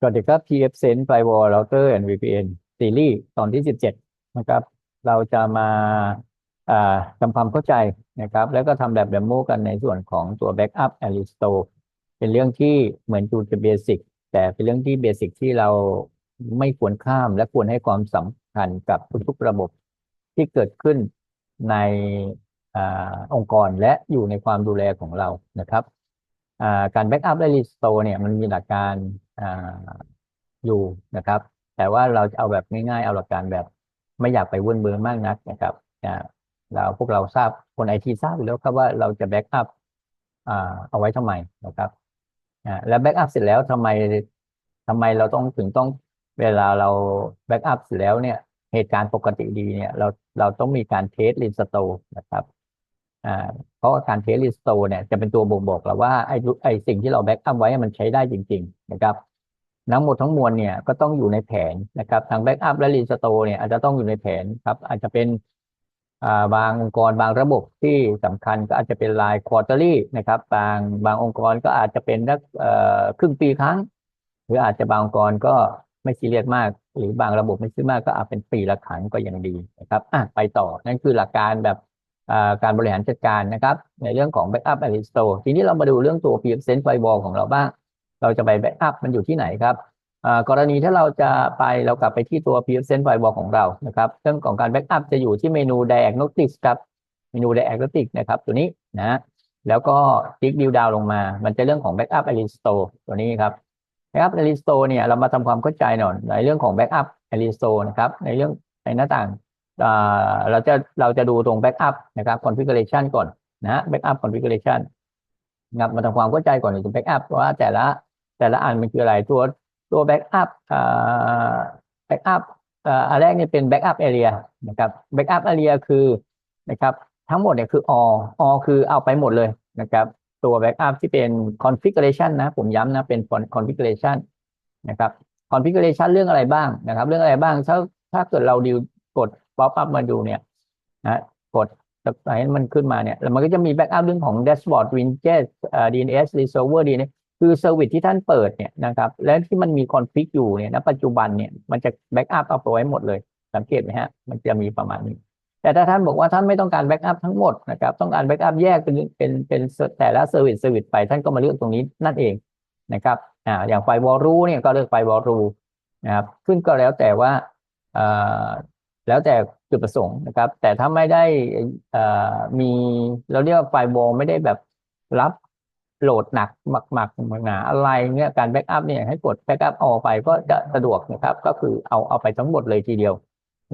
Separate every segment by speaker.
Speaker 1: สวัสดีครับ PF Sense Firewall Router and VPN ซีรีส์ตอนที่ 17 นะครับ เราจะมาทำความเข้าใจนะครับ แล้วก็ทำแบบเดโมกันในส่วนของตัว Backup and Restore เป็นเรื่องที่เหมือนดูจะเบสิกแต่เป็นเรื่องที่เบสิกที่เราไม่ควรข้ามและควรให้ความสำคัญกับทุกๆระบบที่เกิดขึ้นในอองค์กรและอยู่ในความดูแลของเรานะครับ การแบ็กอัพและรีสโตร์เนี่ยมันมีหลักการอ่าอยู่นะครับ แต่ว่าเราจะเอาแบบง่ายๆ เอาหลักการแบบไม่อยากไปวุ่นเบือมากนักนะครับอ่าเราพวกเราทราบคนไอทีทราบอยู่แล้วครับว่าเราจะแบ็กอัพอ่าเอาไว้ทำไมนะครับอ่าแล้วแบ็กอัพเสร็จแล้วทำไมทำไมเราต้องถึงต้องเวลาเราแบ็กอัพเสร็จแล้วเนี่ยเหตุการณ์ปกติดีเนี่ยเราเราต้องมีการเทสรีสโตร์นะครับอ่า ราะว่าการเทสรีสโตเนี่ยจะเป็นตัวบ่งบอกเราว่าไอ้ไอ้สิ่งที่เราแบ็กอัพไว้มันใช้ได้จริง ๆ นะครับทั้งหมดทั้งมวลเนี่ยก็ต้องอยู่ในแผนนะครับทางแบ็กอัพและรีสโตเนี่ยอาจจะต้องอยู่ในแผนครับอาจจะเป็นาบางองค์กรบางระบบที่สำคัญก็อาจจะเป็นรายควอเตอรี่นะครับ บางบางองค์กรก็อาจจะเป็นนักครึ่งปีครั้ง หรืออาจจะบางองค์กรก็ไม่ซีเรียสมาก หรือบางระบบไม่ซีเรียสมากก็อาจเป็นปีละครั้งก็ยังดีนะครับอะไปต่อนั่นคือหลักการแบบ การบริหารจัดการนะครับ ในเรื่องของ Backup and Restore ทีนี้เรามาดูเรื่องตัว PFSense Firewall ของเราบ้าง เราจะไป Backup มันอยู่ที่ไหนครับกรณีถ้าเราจะไปเรากลับไปที่ตัว PFSense Firewall ของเรานะครับเรื่องของการ Backup จะอยู่ที่เมนู Diagnostics ครับเมนู Diagnostics นะครับ ตัวนี้นะแล้วก็คลิกดิวดาวลงมา มันจะเรื่องของ Backup and Restore ตัวนี้ครับ Backup and Restore เนี่ยเรามาทำความเข้าใจหน่อยในเรื่องของ Backup and Restore นะครับในเรื่องในหน้าต่าง เราจะเราจะดูตรง backup นะครับ configuration ก่อนนะ backup configuration นะครับมาทำความเข้าใจก่อนในตัว backup ว่าแต่ละแต่ละอันมันคืออะไรตัวตัว backup อ่า backup อ่าอันแรกเนี่ยเป็น backup area นะครับ backup area คือนะครับทั้งหมดเนี่ยคือ all all คือเอาไปหมดเลยนะครับตัว backup ที่เป็น configuration นะ ผมย้ำนะเป็น configuration นะครับ configuration เรื่องอะไรบ้างนะครับ เรื่องอะไรบ้างถ้าถ้าเกิดเราดิวกด ป๊อปอัพมาดูเนี่ยนะกดให้มันขึ้นมาเนี่ยแล้วมันก็จะมีแบ็กอัพเรื่องของ dashboard widget เอ่อ DNS resolver DNS คือเซอร์วิสที่ท่านเปิดเนี่ยนะครับ และที่มันมีคอนฟิกอยู่เนี่ยณปัจจุบันเนี่ยมันจะแบ็กอัพเอาไปไว้หมดเลย สังเกตไหมฮะ มันจะมีประมาณนี้ แต่ถ้าท่านบอกว่าท่านไม่ต้องการแบ็กอัพทั้งหมดนะครับ ต้องการแบ็กอัพแยกเป็นเป็นเป็นแต่ละเซอร์วิสเซอร์วิสไปท่านก็มาเลือกตรงนี้นั่นเองนะครับอ่าอย่างไฟวอลรูเนี่ยก็เลือกไฟวอลรูนะครับ ขึ้นก็แล้วแต่ว่าอ่า แล้วแต่จุดประสงค์นะครับ แต่ถ้าไม่ได้มีเราเรียกว่าไฟล์วอลไม่ได้แบบรับโหลดหนักหมักๆหนาอะไรเงี้ยการแบ็กอัพเนี่ยให้กดแบ็กอัพออกไปก็จะสะดวกนะครับ ก็คือเอาเอาไปทั้งหมดเลยทีเดียว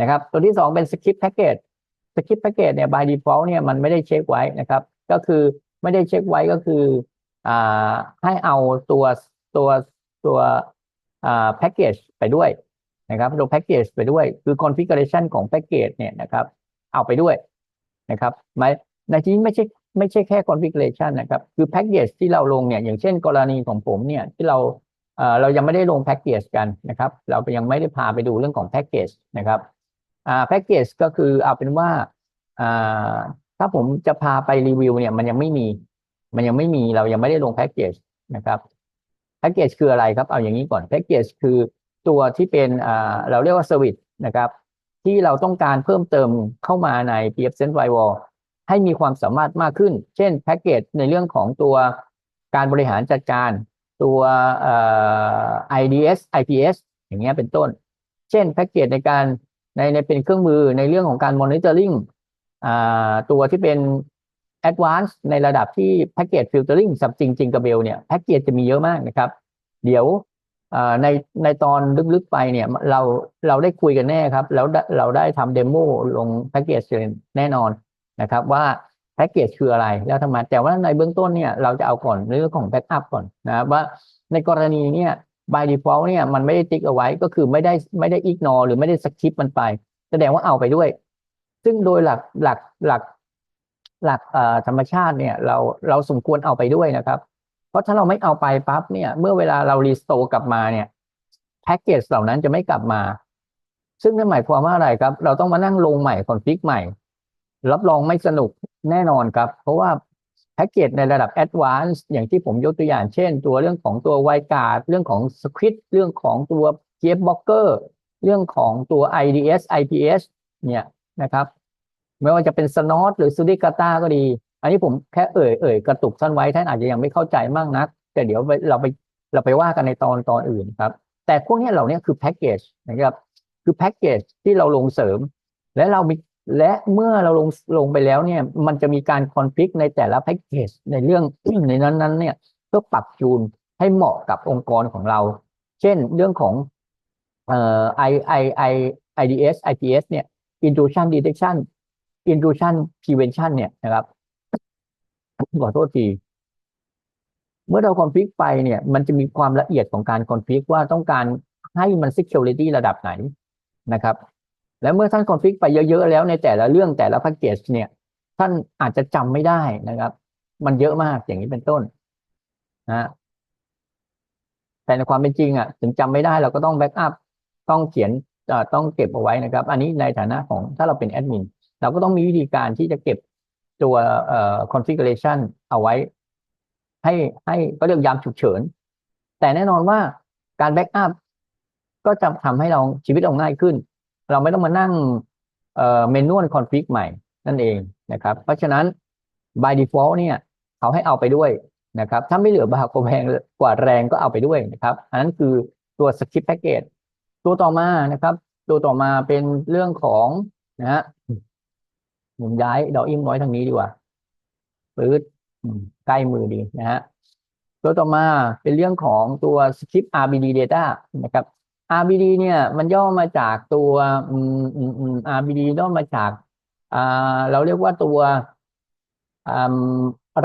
Speaker 1: นะครับ ตัวที่สองเป็นสคริปต์แพ็กเกจสคริปต์แพ็กเกจเนี่ย by default เนี่ยมันไม่ได้เช็คไว้นะครับ ก็คือไม่ได้เช็คไว้ก็คืออ่าให้เอาตัวตัวตัวอ่าแพ็กเกจไปด้วย นะครับตัวแพ็กเกจไปด้วยคือ configuration ของแพ็กเกจเนี่ยนะครับเอาไปด้วยนะครับไม่ในที่นี้ไม่ใช่ไม่ใช่แค่ configuration นะครับคือแพ็กเกจที่เราลงเนี่ยอย่างเช่น กรณีของผมเนี่ยที่เราเออเรายังไม่ได้ลงแพ็กเกจกันนะครับ เรายังไม่ได้พาไปดูเรื่องของแพ็กเกจนะครับแพ็กเกจก็คือเอาเป็นว่าอ่าถ้าผมจะพาไปรีวิวเนี่ยมันยังไม่มี มันยังไม่มีเรายังไม่ได้ลงแพ็กเกจนะครับแพ็กเกจคืออะไรครับเอาอย่างนี้ก่อนแพ็กเกจคือ ตัวที่เป็นเราเรียกว่าเซอร์วิสนะครับ ที่เราต้องการเพิ่มเติมเข้ามาใน PF Sense Firewall ให้มีความสามารถมากขึ้น เช่นแพ็กเกจในเรื่องของตัวการบริหารจัดการตัว IDS IPS อย่างเงี้ยเป็นต้น เช่นแพ็กเกจในการในในเป็นเครื่องมือในเรื่องของการ monitoring ตัวที่เป็น advanced ในระดับที่แพ็กเกจ filtering สับจริงจริงกับเบลเนี่ยแพ็กเกจจะมีเยอะมากนะครับ เดี๋ยว ในในตอนลึกๆไปเนี่ยเราเราได้คุยกันแน่ครับ แล้วเราได้ทำเดโมลงแพ็กเกจแน่นอนนะครับว่าแพ็กเกจคืออะไรแล้วทำไมแต่ว่าในเบื้องต้นเนี่ยเราจะเอาก่อนเรื่องของแบ็กอัพก่อนนะว่าในกรณีเนี่ย by default เนี่ยมันไม่ได้ติ๊กเอาไว้ก็คือไม่ได้ไม่ได้ ignore หรือไม่ได้สคิปมันไป แสดงว่าเอาไปด้วย ซึ่งโดยหลักหลักหลักหลักธรรมชาติเนี่ยเราเราสมควรเอาไปด้วยนะครับ เพราะถ้าเราไม่เอาไปปั๊บเนี่ย เมื่อเวลาเรารีสโตร์กลับมาเนี่ยแพ็กเกจเหล่านั้นจะไม่กลับมา ซึ่งนั่นหมายความว่าอะไรครับ เราต้องมานั่งลงใหม่คอนฟิกใหม่ รับรองไม่สนุกแน่นอนครับ เพราะว่าแพ็กเกจในระดับ Advanced อย่างที่ผมยกตัวอย่างเช่น ตัวเรื่องของตัวไวการ์ดเรื่องของ Script เรื่องของตัว g f b l o c k e r เรื่องของตัว IDS IPS เนี่ยนะครับ ไม่ว่าจะเป็น Snot หรือ Suricata ก็ดี อันนี้ผมแค่เอ่ยเอ่ยกระตุกท่านไว้ท่านอาจจะยังไม่เข้าใจมากนัก แต่เดี๋ยวเราไปเราไปว่ากันในตอนตอนอื่นครับ แต่พวกนี้เหล่านี้คือแพ็กเกจนะครับคือแพ็กเกจที่เราลงเสริม และเรามีและเมื่อเราลงลงไปแล้วเนี่ย มันจะมีการคอนฟิกในแต่ละแพ็กเกจในเรื่องในนั้นนั้นเนี่ยเพื่อปรับจูนให้เหมาะกับองค์กรของเรา เช่นเรื่องของเอ่อ I I I IDS IPS เนี่ย intrusion detection intrusion prevention เนี่ยนะครับ ขอโทษที เมื่อเราคอนฟิกไปเนี่ย มันจะมีความละเอียดของการคอนฟิกว่าต้องการให้มัน security ระดับไหนนะครับ แล้วเมื่อท่านคอนฟิกไปเยอะๆแล้วในแต่ละเรื่องแต่ละแพ็กเกจเนี่ย ท่านอาจจะจำไม่ได้นะครับ มันเยอะมากอย่างนี้เป็นต้นนะแต่ในความเป็นจริงอะ ถึงจำไม่ได้เราก็ต้องแบ็กอัพต้องเขียนต้องเก็บเอาไว้นะครับ อันนี้ในฐานะของถ้าเราเป็นแอดมินเราก็ต้องมีวิธีการที่จะเก็บ ตัวเอ่อ configuration เอาไว้ ให้ให้ก็เรียกยามฉุกเฉิน แต่แน่นอนว่าการแบ็กอัพก็จะทำให้เราชีวิตเราง่ายขึ้น เราไม่ต้องมานั่งเอ่อเมนูคอนฟิกใหม่นั่นเองนะครับ เพราะฉะนั้น by default เนี่ยเขาให้เอาไปด้วยนะครับ ถ้าไม่เหลือบากแพงกว่าแรงก็เอาไปด้วยนะครับ อันนั้นคือตัว script package ตัวต่อมานะครับ ตัวต่อมาเป็นเรื่องของนะฮะ ผมย้ายดอกอิ่มไว้ทางนี้ดีกว่าปื๊ดใกล้มือดีนะฮะตัวต่อมาเป็นเรื่องของตัว script RBD data นะครับ RBD เนี่ยมันย่อมาจากตัวอืมอืมอืม RBD ย่อมาจากเราเรียกว่าตัวอ่า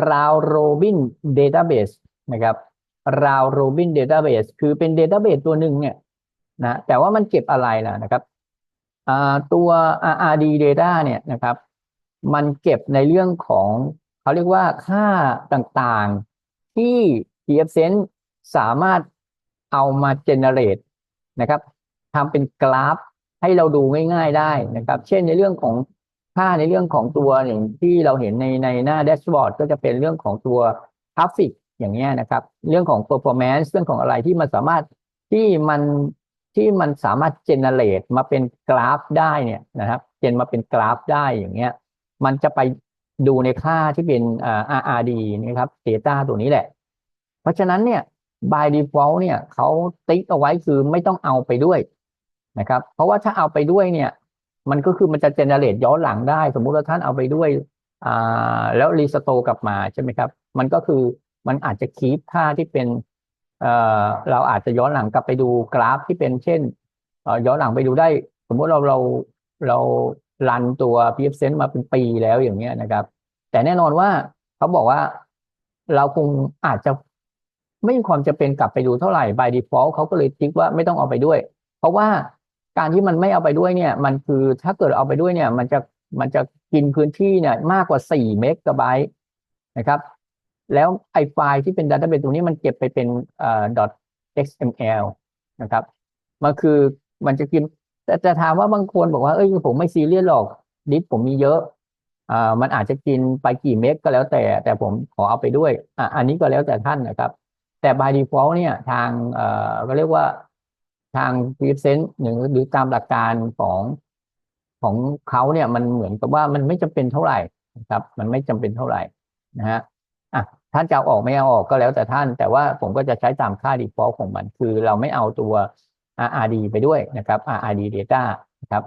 Speaker 1: round robin database นะครับ round robin database คือเป็น database ตัวหนึ่งเนี่ยนะแต่ว่ามันเก็บอะไรล่ะนะครับอ่าตัว RD data เนี่ยนะครับ มันเก็บในเรื่องของเขาเรียกว่าค่าต่างๆที่ PFSense สามารถเอามา generate นะครับทำเป็นกราฟให้เราดูง่ายๆได้นะครับ เช่นในเรื่องของค่าในเรื่องของตัวอย่างที่เราเห็นในในหน้าแดชบอร์ดก็จะเป็นเรื่องของตัวกราฟิกอย่างเงี้ยนะครับ เรื่องของ performance เรื่องของอะไรที่มันสามารถที่มันที่มันสามารถ generate มาเป็นกราฟได้เนี่ยนะครับ เจนมาเป็นกราฟได้อย่างเงี้ย มันจะไปดูในค่าที่เป็น RRD นะครับ data ตัวนี้แหละ เพราะฉะนั้นเนี่ย by default เนี่ยเขาติ๊กเอาไว้คือไม่ต้องเอาไปด้วยนะครับ เพราะว่าถ้าเอาไปด้วยเนี่ย มันก็คือมันจะเจเนเรตย้อนหลังได้ สมมุติว่าท่านเอาไปด้วยแล้วรีสโตกลับมาใช่ไหมครับ มันก็คือมันอาจจะคีปค่าที่เป็นเเราอาจจะย้อนหลังกลับไปดูกราฟที่เป็นเช่นย้อนหลังไปดูได้ สมมติเราเราเรา รันตัว PF Sense มาเป็นปีแล้วอย่างเงี้ยนะครับ แต่แน่นอนว่าเขาบอกว่าเราคงอาจจะไม่มีความจะเป็นกลับไปดูเท่าไหร่ by default เขาก็เลยคิดว่าไม่ต้องเอาไปด้วย เพราะว่าการที่มันไม่เอาไปด้วยเนี่ย มันคือถ้าเกิดเอาไปด้วยเนี่ย มันจะมันจะกินพื้นที่เนี่ยมากกว่า 4 เมกะไบต์นะครับ แล้วไอไฟล์ที่เป็น database ตรงนี้มันเก็บไปเป็นเอ่อ .xml นะครับ มันคือมันจะกิน แต่จะถามว่าบางคนบอกว่าเอ้ยผมไม่ซีเรียสหรอกดิสผมมีเยอะอ่ามันอาจจะกินไปกี่เมกก็แล้วแต่ แต่ผมขอเอาไปด้วยอะอันนี้ก็แล้วแต่ท่านนะครับ แต่ by default เนี่ยทางเอ่อก็เรียกว่าทาง p r e s e n t หรือหรือตามหลักการของของเขาเนี่ยมันเหมือนกับว่ามันไม่จำเป็นเท่าไหร่นะครับ มันไม่จำเป็นเท่าไหร่นะฮะอะท่านจะเอาออกไม่เอาออกก็แล้วแต่ท่าน แต่ว่าผมก็จะใช้ตามค่า default ของมัน คือเราไม่เอาตัว RRD ไปด้วยนะครับ RRD data นะครับ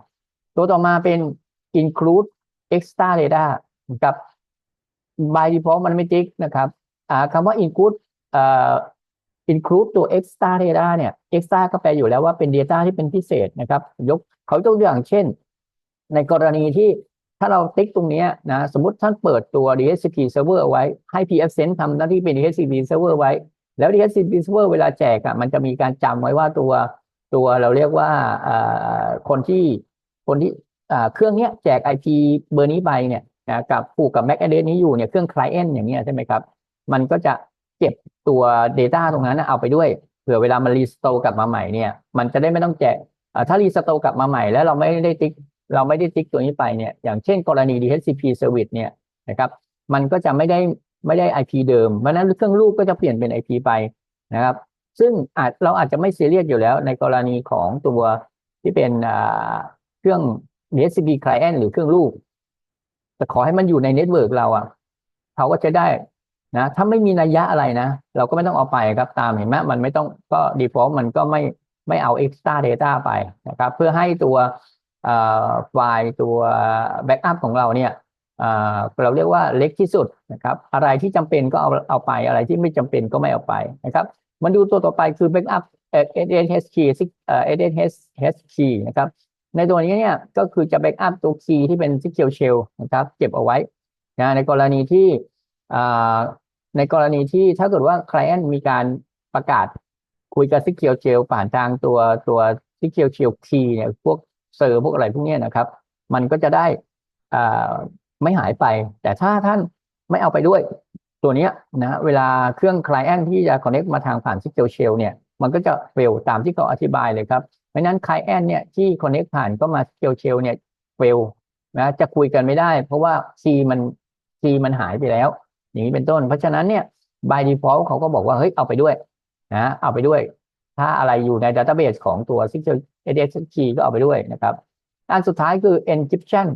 Speaker 1: ตัวต่อมาเป็น include extra data นะครับ by default มันไม่ติ๊กนะครับคำว่า include อ่อ include ตัว extra data เนี่ย extra ก็แปลอยู่แล้วว่าเป็น data ที่เป็นพิเศษนะครับ ยกเขาตัวอย่างเช่น ในกรณีที่ถ้าเราติ๊กตรงนี้นะ สมมติท่านเปิดตัว DHCP server เอาไว้ให้ PFSense ทำหน้าที่เป็น DHCP server ไว้ แล้ว DHCP server เวลาแจกอะมันจะมีการจำไว้ว่าตัว ตัวเราเรียกว่าคนที่คนที่เครื่องเนี้ยแจก IP เบอร์นี้ไปเนี่ยนะกับผูกกับ MAC address นี้อยู่เนี่ยเครื่อง client อย่างเงี้ยใช่ไหมครับ มันก็จะเก็บตัว Data ตรงนั้นเอาไปด้วยเผื่อเวลามันรีสโตกลับมาใหม่เนี่ยมันจะได้ไม่ต้องแจกถ้ารีสโตกลับมาใหม่แล้วเราไม่ได้ติ๊กเราไม่ได้ติ๊กตัวนี้ไปเนี่ยอย่างเช่นกรณี DHCP service เนี่ยนะครับมันก็จะไม่ได้ไม่ได้ IP เดิมเพราะฉะนั้นเครื่องลูกก็จะเปลี่ยนเป็น IP ไปนะครับ ซึ่งอาจเราอาจจะไม่ซีเรียสอยู่แล้ว ในกรณีของตัวที่เป็นเครื่อง DHCP client หรือเครื่องลูก แต่ขอให้มันอยู่ในเน็ตเวิร์กเราอะเขาก็จะได้นะถ้าไม่มีนัยยะอะไรนะ เราก็ไม่ต้องเอาไปครับตามเห็นไหมมันไม่ต้องก็ default มันก็ไม่ไม่เอา extra data ไปนะครับ เพื่อให้ตัวไฟล์ตัว backup ของเราเนี่ยเอ่อเราเรียกว่าเล็กที่สุดนะครับ อะไรที่จำเป็นก็เอาเอาไปอะไรที่ไม่จำเป็นก็ไม่เอาไปนะครับ มาดูตัวต่อไปคือ backup เอ่อ SSH key เอ่อ SSH key นะครับ ในตัวนี้เนี่ยก็คือจะ backup ตัว key ที่เป็น secure shell นะครับ เก็บเอาไว้นะในกรณีที่อ่าในกรณีที่ถ้าเกิดว่า client มีการประกาศคุยกับ secure shell ผ่านทางตัวตัว secure shell key เนี่ยพวกเซอร์พวกอะไรพวกนี้นะครับ มันก็จะได้อ่าไม่หายไป แต่ถ้าท่านไม่เอาไปด้วย ตัวนี้นะเวลาเครื่อง client ที่จะ connect มาทางผ่าน secure shell เนี่ยมันก็จะ fail ตามที่เขาอธิบายเลยครับเพราะนั้น client เนี่ยที่ connect ผ่านก็มา secure shell เนี่ย fail นะจะคุยกันไม่ได้ เพราะว่า key มัน key มันหายไปแล้ว อย่างนี้เป็นต้น เพราะฉะนั้นเนี่ย by default เขาก็บอกว่าเฮ้ยเอาไปด้วยนะเอาไปด้วย ถ้าอะไรอยู่ใน database ของตัว secure SSH key ก็เอาไปด้วยนะครับอันสุดท้ายคือ encryption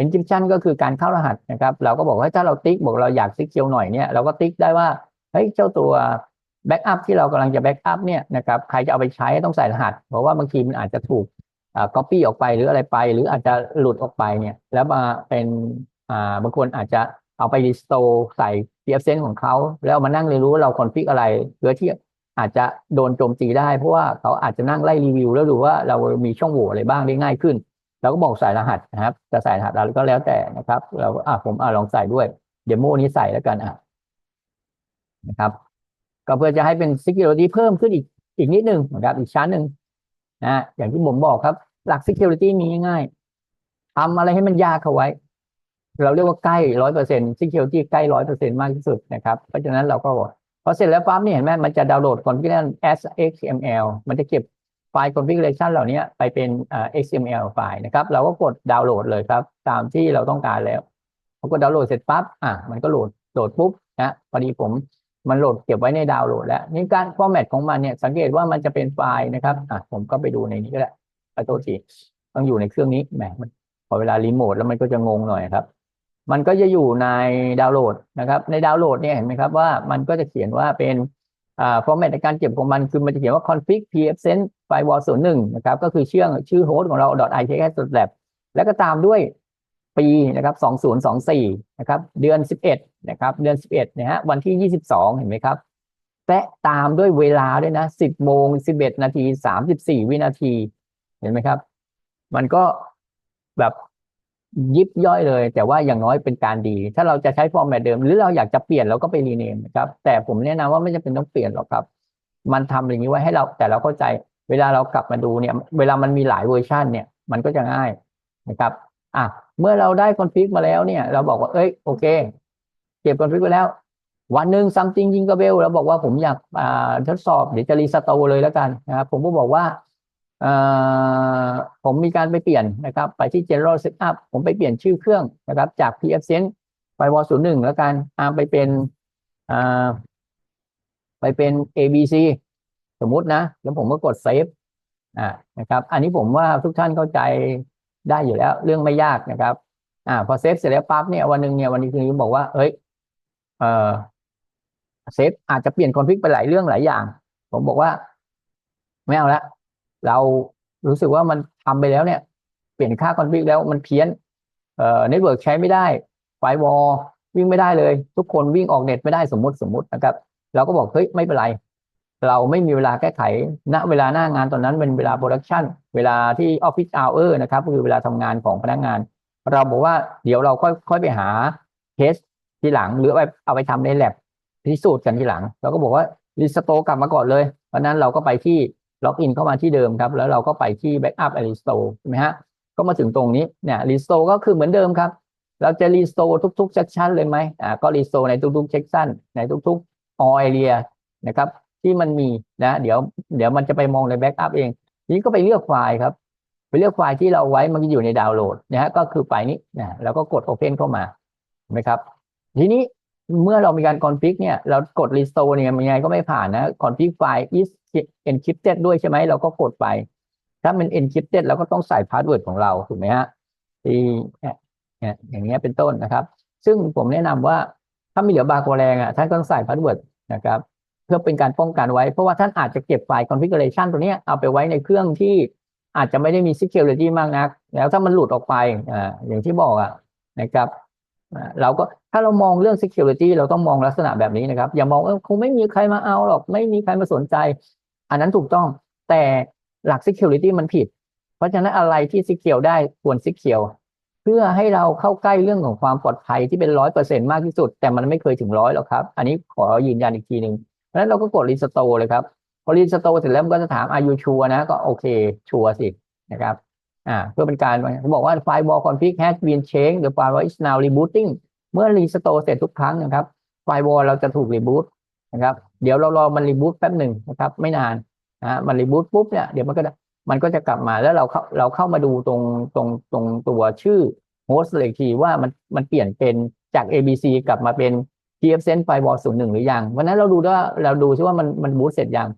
Speaker 1: encryption ก็คือการเข้ารหัสนะครับ เราก็บอกว่าถ้าเราติ๊กบอกเราอยาก secure หน่อยเนี่ยเราก็ติ๊กได้ว่าเฮ้ยเจ้าตัว backup ที่เรากำลังจะ backup เนี่ยนะครับใครจะเอาไปใช้ต้องใส่รหัส เพราะว่าบางทีมันอาจจะถูกอ่า copy ออกไปหรืออะไรไป หรืออาจจะหลุดออกไปเนี่ย แล้วมาเป็นอ่าบางคนอาจจะเอาไป restore ใส่ PFSense ของเขาแล้วมานั่งเรียนรู้ว่าเรา config อะไรเพื่อที่อาจจะโดนโจมตีได้ เพราะว่าเขาอาจจะนั่งไล่รีวิว แล้วดูว่าเรามีช่องโหว่อะไรบ้างได้ง่ายขึ้น เราก็บอกใส่รหัสนะครับจะใส่รหัสอะไรก็แล้วแต่นะครับ เราก็อะผมอะลองใส่ด้วยเดโมนี้ใส่แล้วกันอะนะครับ ก็เพื่อจะให้เป็น security เพิ่มขึ้นอีกอีกนิดนึงนะครับ อีกชั้นหนึ่งนะอย่างที่ผมบอกครับ หลัก security มีง่ายๆทำอะไรให้มันยากเข้าไว้ เราเรียกว่าใกล้ร้อยเปอร์เซ็นต์ security ใกล้ร้อยเปอร์เซ็นต์มากที่สุดนะครับ เพราะฉะนั้นเราก็พอเสร็จแล้วปั๊บเนี่ยเห็นไหมมันจะดาวน์โหลด configuration as XML มันจะเก็บ ไฟล์ configuration เหล่านี้ไปเป็น XML ไฟล์นะครับ เราก็กดดาวน์โหลดเลยครับ ตามที่เราต้องการแล้วพอกดดาวน์โหลดเสร็จปั๊บอะมันก็โหลดโหลดปุ๊บนะพอดีผมมันโหลดเก็บไว้ในดาวน์โหลดแล้วนี่การ format ของมันเนี่ยสังเกตว่ามันจะเป็นไฟล์นะครับอะผมก็ไปดูในนี้ก็ได้ขอโทษทีต้องอยู่ในเครื่องนี้แหมมันพอเวลารีโมทแล้วมันก็จะงงหน่อยครับ มันก็จะอยู่ในดาวน์โหลดนะครับ ในดาวน์โหลดเนี่ยเห็นไหมครับว่ามันก็จะเขียนว่าเป็น อ่า format ในการเก็บของมันคือมันจะเขียนว่า config pfSense firewall 01นะครับก็คือเชื่อชื่อโฮสต์ของเรา i t s lab แล้วก็ตามด้วยปีนะครับ2024นะครับเดือน11นะครับเดือน11นะฮะวันที่22เห็นไหมครับและตามด้วยเวลาด้วยนะ10โมง11นาที34วินาทีเห็นไหมครับ มันก็แบบ ยิบย่อยเลย แต่ว่าอย่างน้อยเป็นการดี ถ้าเราจะใช้ฟอร์แมตเดิม หรือเราอยากจะเปลี่ยนเราก็ไปรีเนมครับ แต่ผมแนะนำว่าไม่จำเป็นต้องเปลี่ยนหรอกครับ มันทำอย่างนี้ไว้ให้เราแต่เราเข้าใจ เวลาเรากลับมาดูเนี่ย เวลามันมีหลายเวอร์ชันเนี่ย มันก็จะง่ายนะครับอะเมื่อเราได้คอนฟิกมาแล้วเนี่ย เราบอกว่าเอ้ยโอเคเก็บคอนฟิกไปแล้ว วันหนึ่ง something ยิงกระเบลเราบอกว่าผมอยากอ่าทดสอบเดี๋ยวจะรีสโตร์เลยแล้วกันนะครับผมก็บอกว่า ผมมีการไปเปลี่ยนนะครับ ไปที่ general setup ผมไปเปลี่ยนชื่อเครื่องนะครับ จาก pfSense firewall 01แล้วกันอาไปเป็นอ่าไปเป็น abc สมมุตินะ แล้วผมก็กด save อ่านะครับ อันนี้ผมว่าทุกท่านเข้าใจได้อยู่แล้ว เรื่องไม่ยากนะครับ อ่า พอเซฟเสร็จแล้วปั๊บเนี่ยวันหนึ่งเนี่ยวันนี้คือบอกว่า เอ้ยเออเซฟอาจจะเปลี่ยนคอนฟิกไปหลายเรื่องหลายอย่าง ผมบอกว่า ไม่เอาละ เรารู้สึกว่ามันทำไปแล้วเนี่ย เปลี่ยนค่าคอนฟิกแล้วมันเพี้ยนเอ่อเน็ตเวิร์กใช้ไม่ได้ไฟวอลวิ่งไม่ได้เลย ทุกคนวิ่งออกเน็ตไม่ได้สมมติสมมตินะครับ เราก็บอกเฮ้ยไม่เป็นไร เราไม่มีเวลาแก้ไขณเวลาหน้างานตอนนั้นเป็นเวลาโปรดักชันเวลาที่ออฟฟิศเอาเออร์นะครับคือเวลาทำงานของพนักงาน เราบอกว่าเดี๋ยวเราค่อยค่อยไปหาเทสทีหลังหรือเอาไปเอาไปทำในแลบพิสูจน์กันทีหลัง เราก็บอกว่ารีสโตกลับมาก่อนเลย เพราะนั้นเราก็ไปที่ ล็อกอินเข้ามาที่เดิมครับ แล้วเราก็ไปที่แบ็กอัพรีสโตใช่ไหมฮะ ก็มาถึงตรงนี้เนี่ยรีสโตก็คือเหมือนเดิมครับ เราจะรีสโตทุกๆเซสชันเลยไหมอ่าก็รีสโตในทุกๆเซสชันในทุกๆ all area นะครับ ที่มันมีนะ เดี๋ยวเดี๋ยวมันจะไปมองในแบ็กอัพเองทีนี้ก็ไปเลือกไฟล์ครับ ไปเลือกไฟล์ที่เราไว้มันอยู่ในดาวน์โหลดนะฮะ ก็คือไฟล์นี้นะแล้วก็กด Open เข้ามาเห็นไหมครับ ทีนี้เมื่อเรามีการ config เนี่ย เรากด restore เนี่ยยังไงก็ไม่ผ่านนะ config file is encrypted ด้วยใช่ไหมเราก็กดไป ถ้ามัน encrypted เราก็ต้องใส่ password ของเราถูกไหมฮะที่เนี่ยอย่างเงี้ยเป็นต้นนะครับ ซึ่งผมแนะนำว่าถ้ามีเหลือบางกว่าแรงอะท่านก็ต้องใส่ password นะครับ เพื่อเป็นการป้องกันไว้ เพราะว่าท่านอาจจะเก็บไฟล์ configuration ตัวเนี้ยเอาไปไว้ในเครื่องที่อาจจะไม่ได้มี security มากนัก แล้วถ้ามันหลุดออกไปอ่าอย่างที่บอกอะนะครับเราก็ถ้าเรามองเรื่อง security เราต้องมองลักษณะแบบนี้นะครับ อย่ามองเออคงไม่มีใครมาเอาหรอก ไม่มีใครมาสนใจ อันนั้นถูกต้องแต่หลัก security มันผิด เพราะฉะนั้นอะไรที่ secure ได้ควร secure เพื่อให้เราเข้าใกล้เรื่องของความปลอดภัยที่เป็นร้อยเปอร์เซ็นมากที่สุด แต่มันไม่เคยถึงร้อยหรอกครับ อันนี้ขอยืนยันอีกทีหนึ่งเพราะฉะนั้นเราก็กด restore เลยครับพอ restore เสร็จแล้วมันก็จะถาม are you sure นะก็โอเคชัวร์สินะครับอ่าเพื่อเป็นการเขาบอกว่า firewall config has been changed the firewall is now rebooting เมื่อ restore เสร็จทุกครั้งนะครับ firewall เราจะถูก reboot นะครับ เดี๋ยวเรารอมัน reboot แป๊บหนึ่งนะครับ ไม่นานนะมัน reboot ปุ๊บเนี่ยเดี๋ยวมันก็มันก็จะกลับมาแล้วเราเข้าเราเข้ามาดูตรงตรงตรงตัวชื่อ host เลยทีว่ามันมันเปลี่ยนเป็นจาก ABC กลับมาเป็น pfSense firewall 01 หรือยังวันนั้นเราดูว่าเราดูซิว่ามันมันบูตเสร็จยัง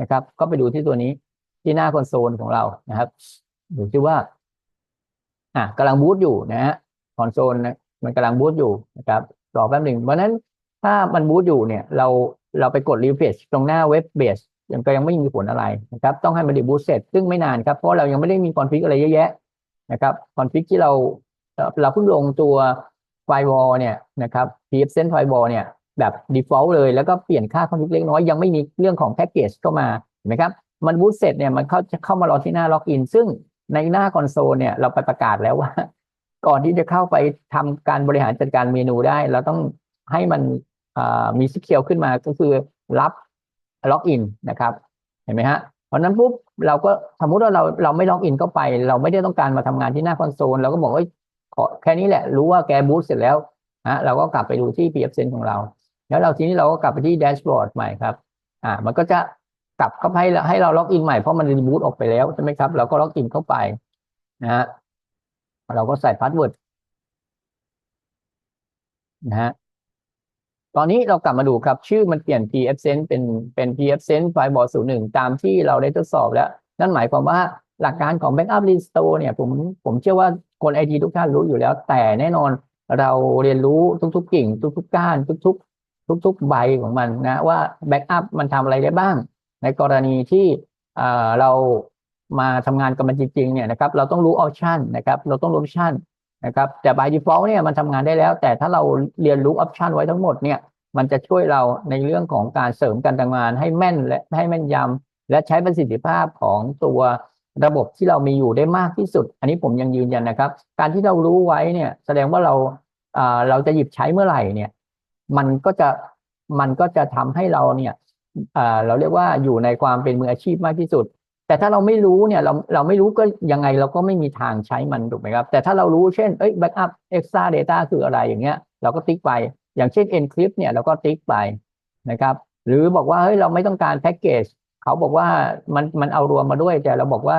Speaker 1: นะครับ ก็ไปดูที่ตัวนี้ที่หน้าคอนโซลของเรานะครับดูซิว่าอะกำลังบูตอยู่นะฮะคอนโซลนะมันกำลังบูตอยู่นะครับรอแป๊บหนึ่งเพราะฉะนั้น ถ้ามันบูตอยู่เนี่ย เราเราไปกดรีเฟรชตรงหน้าเว็บเบสยังก็ยังไม่มีผลอะไรนะครับ ต้องให้มันดีบูตเสร็จซึ่งไม่นานครับ เพราะเรายังไม่ได้มีคอนฟิกอะไรเยอะแยะนะครับคอนฟิกที่เราเราเพิ่งลงตัวไฟวอลเนี่ยนะครับ pfSense firewall เนี่ยแบบ default เลย แล้วก็เปลี่ยนค่าคอนฟิกเล็กน้อยยังไม่มีเรื่องของแพ็กเกจเข้ามาเห็นไหมครับมันบูตเสร็จเนี่ยมันเข้าจะเข้ามารอที่หน้าล็อกอินซึ่งในหน้าคอนโซลเนี่ยเราไปประกาศแล้วว่า ก่อนที่จะเข้าไปทำการบริหารจัดการเมนูได้ เราต้องให้มัน มีสกิลขึ้นมาก็คือรับล็อกอินนะครับเห็นไหมฮะเพราะนั้นปุ๊บเราก็สมมติว่าเราเราไม่ล็อกอินเข้าไป เราไม่ได้ต้องการมาทำงานที่หน้าคอนโซลเราก็บอกว่าขอแค่นี้แหละรู้ว่าแกบูตเสร็จแล้วนะเราก็กลับไปดูที่ PFSense ของเรา แล้วเราทีนี้เราก็กลับไปที่แดชบอร์ดใหม่ครับอ่ามันก็จะกลับเข้าให้ให้เราล็อกอินใหม่เพราะมันรีบูตออกไปแล้วใช่ไหมครับเราก็ล็อกอินเข้าไปนะฮะเราก็ใส่พาสเวิร์ดนะฮะ ตอนนี้เรากลับมาดูครับ ชื่อมันเปลี่ยน pfSense เป็นเป็น pfSense Firewall 01ตามที่เราได้ทดสอบแล้ว นั่นหมายความว่าหลักการของ Backup Restore เนี่ยผมผมเชื่อว่าคนไอทีทุกท่านรู้อยู่แล้ว แต่แน่นอนเราเรียนรู้ทุกๆกิ่ง ทุกๆก้าน ทุกๆ ทุก ๆ ใบของมันนะว่า Backup มันทำอะไรได้บ้าง ในกรณีที่เรามาทำงานกับมันจริงๆเนี่ยนะครับเราต้องรู้ออปชันนะครับเราต้องรู้ออปชัน นะครับแต่ by default เนี่ยมันทำงานได้แล้ว แต่ถ้าเราเรียนรู้ออปชันไว้ทั้งหมดเนี่ยมันจะช่วยเราในเรื่องของการเสริมการทำงานให้แม่นและให้แม่นยำและใช้ประสิทธิภาพของตัวระบบที่เรามีอยู่ได้มากที่สุด อันนี้ผมยังยืนยันนะครับ การที่เรารู้ไว้เนี่ยแสดงว่าเราเราจะหยิบใช้เมื่อไหร่เนี่ยมันก็จะมันก็จะทำให้เราเนี่ยเราเรียกว่าอยู่ในความเป็นมืออาชีพมากที่สุด แต่ถ้าเราไม่รู้เนี่ยเราเราไม่รู้ก็ยังไงเราก็ไม่มีทางใช้มันถูกไหมครับ แต่ถ้าเรารู้เช่นเอ้ย backup extra data คืออะไรอย่างเงี้ย เราก็ติ๊กไป อย่างเช่น encrypt เนี่ยเราก็ติ๊กไปนะครับ หรือบอกว่าเฮ้ยเราไม่ต้องการแพ็กเกจเขาบอกว่ามันมันเอารวมมาด้วย แต่เราบอกว่า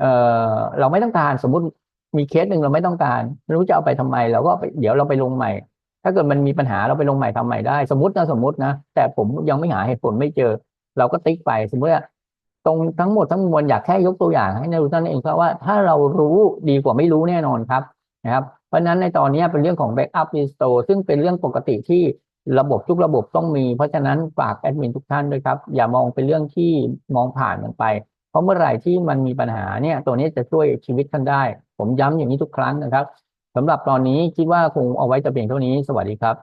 Speaker 1: เออเราไม่ต้องการสมมุติมีเคสหนึ่งเราไม่ต้องการไม่รู้จะเอาไปทำไมเราก็เดี๋ยวเราไปลงใหม่ ถ้าเกิดมันมีปัญหาเราไปลงใหม่ทำใหม่ได้ สมมตินะสมมตินะ แต่ผมยังไม่หาเหตุผลไม่เจอ เราก็ติ๊กไปสมมติว่า ตรงทั้งหมดทั้งมวลอยากแค่ยกตัวอย่างให้ในรู้ท่านเองเพราะว่าถ้าเรารู้ดีกว่าไม่รู้แน่นอนครับนะครับ เพราะฉะนั้นในตอนนี้เป็นเรื่องของ backup restore ซึ่งเป็นเรื่องปกติที่ระบบทุกระบบต้องมี เพราะฉะนั้นฝากแอดมินทุกท่านด้วยครับ อย่ามองเป็นเรื่องที่มองผ่านมันไป เพราะเมื่อไหร่ที่มันมีปัญหาเนี่ยตัวนี้จะช่วยชีวิตท่านได้ ผมย้ำอย่างนี้ทุกครั้งนะครับสำหรับตอนนี้คิดว่าคงเอาไว้แต่เพียงเท่านี้สวัสดีครับ